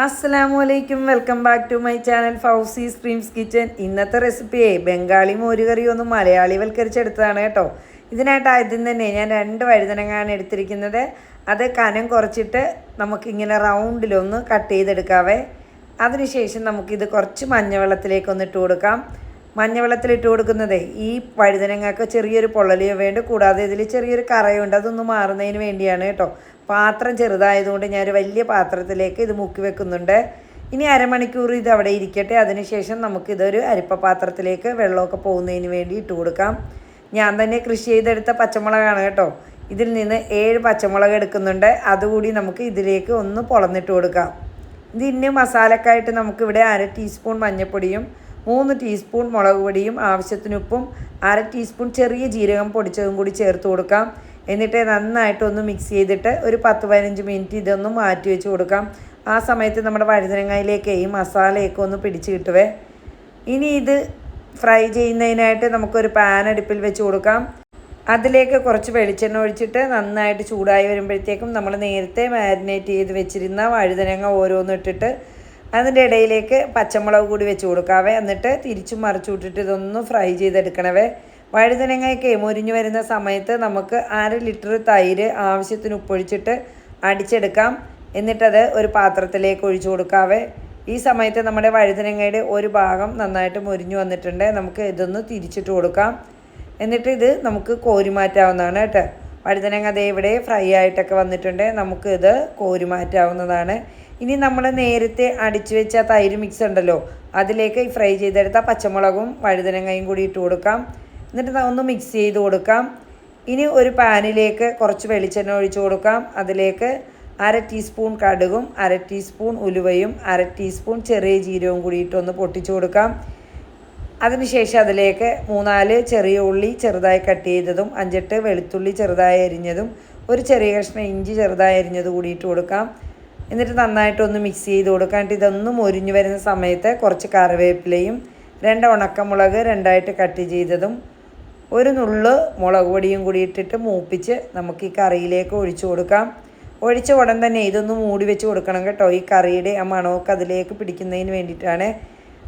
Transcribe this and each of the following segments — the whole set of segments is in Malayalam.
അസ്സലാമു വലൈക്കും welcome back to my channel Fousi streams kitchen. ഇന്നത്തെ റെസിപ്പിയെ ബംഗാളി മോരുകറി ഒന്ന് മലയാളി വൽക്കരിച്ചെടുത്തതാണ് കേട്ടോ. ഇതിനായിട്ട് ആദ്യം തന്നെ ഞാൻ രണ്ട് വഴുതനങ്ങാണ് എടുത്തിരിക്കുന്നത്. അത് കനം കുറച്ചിട്ട് നമുക്കിങ്ങനെ റൗണ്ടിലൊന്ന് കട്ട് ചെയ്തെടുക്കാവേ. അതിനുശേഷം നമുക്കിത് കുറച്ച് മഞ്ഞവെള്ളത്തിലേക്കൊന്ന് ഇട്ട് കൊടുക്കാം. മഞ്ഞവെള്ളത്തിൽ ഇട്ട് കൊടുക്കുന്നത് ഈ വഴുതനങ്ങൾക്ക് ചെറിയൊരു പൊള്ളലിയോ വേണ്ട കൂടാതെ ഇതിൽ ചെറിയൊരു കറയുണ്ട്. അതൊന്ന് മാറുന്നതിന് വേണ്ടിയാണ് കേട്ടോ. പാത്രം ചെറുതായതുകൊണ്ട് ഞാനൊരു വലിയ പാത്രത്തിലേക്ക് ഇത് മുക്കി വെക്കുന്നുണ്ട്. ഇനി അരമണിക്കൂർ ഇത് അവിടെ ഇരിക്കട്ടെ. അതിനുശേഷം നമുക്കിതൊരു അരിപ്പ പാത്രത്തിലേക്ക് വെള്ളമൊക്കെ പോകുന്നതിന് വേണ്ടി ഇട്ട് കൊടുക്കാം. ഞാൻ തന്നെ കൃഷി ചെയ്തെടുത്ത പച്ചമുളകാണ് കേട്ടോ. ഇതിൽ നിന്ന് ഏഴ് പച്ചമുളക് എടുക്കുന്നുണ്ട്. അതുകൂടി നമുക്ക് ഇതിലേക്ക് ഒന്ന് പൊളന്നിട്ട് കൊടുക്കാം. ഇതിന് മസാലക്കായിട്ട് നമുക്കിവിടെ അര ടീസ്പൂൺ മഞ്ഞൾപ്പൊടിയും മൂന്ന് ടീസ്പൂൺ മുളക് പൊടിയും ആവശ്യത്തിന് ഉപ്പും അര ടീസ്പൂൺ ചെറിയ ജീരകം പൊടിച്ചതും കൂടി ചേർത്ത് കൊടുക്കാം. എന്നിട്ട് നന്നായിട്ട് ഒന്ന് മിക്സ് ചെയ്തിട്ട് ഒരു പത്ത് പതിനഞ്ച് മിനിറ്റ് ഇതൊന്ന് മാറ്റി വെച്ച് കൊടുക്കാം. ആ സമയത്ത് നമ്മുടെ വഴുതനങ്ങയിലേക്ക് ഈ മസാലയൊക്കെ ഒന്ന് പിടിച്ച് കിട്ടുവേ. ഇനി ഇത് ഫ്രൈ ചെയ്യുന്നതിനായിട്ട് നമുക്കൊരു പാൻ അടുപ്പിൽ വെച്ച് കൊടുക്കാം. അതിലേക്ക് കുറച്ച് വെളിച്ചെണ്ണ ഒഴിച്ചിട്ട് നന്നായിട്ട് ചൂടായി വരുമ്പോഴത്തേക്കും നമ്മൾ നേരത്തെ മാരിനേറ്റ് ചെയ്ത് വെച്ചിരുന്ന വഴുതനങ്ങ ഓരോന്നും ഇട്ടിട്ട് അതിന്റെ ഇടയിലേക്ക് പച്ചമുളക് കൂടി വെച്ച് കൊടുക്കാവേ. എന്നിട്ട് തിരിച്ചും മറിച്ചു ഇതൊന്ന് ഫ്രൈ ചെയ്തെടുക്കണവേ. വഴുതനങ്ങയൊക്കെ മുരിഞ്ഞു വരുന്ന സമയത്ത് നമുക്ക് അര ലിറ്റർ തൈര് ആവശ്യത്തിന് ഉപ്പൊഴിച്ചിട്ട് അടിച്ചെടുക്കാം. എന്നിട്ടത് ഒരു പാത്രത്തിലേക്ക് ഒഴിച്ചു കൊടുക്കാവേ. ഈ സമയത്ത് നമ്മുടെ വഴുതനങ്ങയുടെ ഒരു ഭാഗം നന്നായിട്ട് മുരിഞ്ഞു വന്നിട്ടുണ്ട്. നമുക്ക് ഇതൊന്ന് തിരിച്ചിട്ട് കൊടുക്കാം. എന്നിട്ട് ഇത് നമുക്ക് കോരി മാറ്റാവുന്നതാണ് കേട്ടോ. വഴുതനങ്ങ അതേ ഇവിടെ ഫ്രൈ ആയിട്ടൊക്കെ വന്നിട്ടുണ്ട്. നമുക്ക് ഇത് കോരി ഇനി നമ്മൾ നേരത്തെ അടിച്ചു വെച്ച തൈര് മിക്സ് ഉണ്ടല്ലോ അതിലേക്ക് ഫ്രൈ ചെയ്തെടുത്ത പച്ചമുളകും വഴുതനങ്ങയും കൂടി ഇട്ട് കൊടുക്കാം. എന്നിട്ട് ഒന്ന് മിക്സ് ചെയ്ത് കൊടുക്കാം. ഇനി ഒരു പാനിലേക്ക് കുറച്ച് വെളിച്ചെണ്ണ ഒഴിച്ചു കൊടുക്കാം. അതിലേക്ക് അര ടീസ്പൂൺ കടുകും അര ടീസ്പൂൺ ഉലുവയും അര ടീസ്പൂൺ ചെറിയ ജീരകവും കൂടിയിട്ട് ഒന്ന് പൊട്ടിച്ചു കൊടുക്കാം. അതിനുശേഷം അതിലേക്ക് മൂന്നാൽ ചെറിയ ഉള്ളി ചെറുതായി കട്ട് ചെയ്തതും അഞ്ചെട്ട് വെളുത്തുള്ളി ചെറുതായി അരിഞ്ഞതും ഒരു ചെറിയ കഷ്ണം ഇഞ്ചി ചെറുതായി അരിഞ്ഞത് കൂടിയിട്ട് കൊടുക്കാം. എന്നിട്ട് നന്നായിട്ടൊന്ന് മിക്സ് ചെയ്ത് കൊടുക്കാണ്ട് ഇതൊന്നും ഒരിഞ്ഞു വരുന്ന സമയത്ത് കുറച്ച് കറിവേപ്പിലയും രണ്ട് ഉണക്കമുളക് രണ്ടായിട്ട് കട്ട് ചെയ്തതും ഒരു നുള്ള് മുളക് പൊടിയും കൂടി ഇട്ടിട്ട് മൂപ്പിച്ച് നമുക്ക് ഈ കറിയിലേക്ക് ഒഴിച്ചു കൊടുക്കാം. ഒഴിച്ച ഉടൻ തന്നെ ഇതൊന്ന് മൂടി വെച്ച് കൊടുക്കണം കേട്ടോ. ഈ കറിയുടെ ആ മണമൊക്കെ അതിലേക്ക് പിടിക്കുന്നതിന് വേണ്ടിയിട്ടാണ്.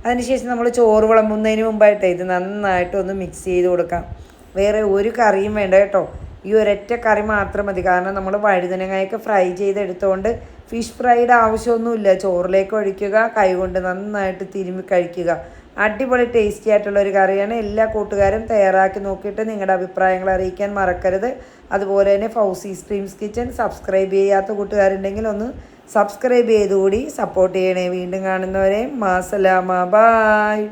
അതിനുശേഷം നമ്മൾ ചോറ് വിളമ്പുന്നതിന് മുമ്പായിട്ട് ഇത് നന്നായിട്ട് ഒന്ന് മിക്സ് ചെയ്ത് കൊടുക്കാം. വേറെ ഒരു കറിയും വേണ്ട കേട്ടോ. ഈ ഒരൊറ്റ കറി മാത്രം മതി. കാരണം നമ്മൾ വഴുതനങ്ങയൊക്കെ ഫ്രൈ ചെയ്തെടുത്തുകൊണ്ട് ഫിഷ് ഫ്രൈയുടെ ആവശ്യമൊന്നുമില്ല. ചോറിലേക്ക് ഒഴിക്കുക കൈകൊണ്ട് നന്നായിട്ട് തിരുമ്മി കഴിക്കുക. അടിപൊളി ടേസ്റ്റി ആയിട്ടുള്ള ഒരു കറിയാണ്. എല്ലാ കൂട്ടുകാരും തയ്യാറാക്കി നോക്കിയിട്ട് നിങ്ങളുടെ അഭിപ്രായങ്ങൾ അറിയിക്കാൻ മറക്കരുത്. അതുപോലെ തന്നെ ഫൗസി സ്ട്രീംസ് കിച്ചൺ സബ്സ്ക്രൈബ് ചെയ്യാത്ത കൂട്ടുകാരുണ്ടെങ്കിൽ ഒന്ന് സബ്സ്ക്രൈബ് ചെയ്തുകൂടി സപ്പോർട്ട് ചെയ്യണേ. വീണ്ടും കാണുന്നവരെ മാസലാമ. ബായ്.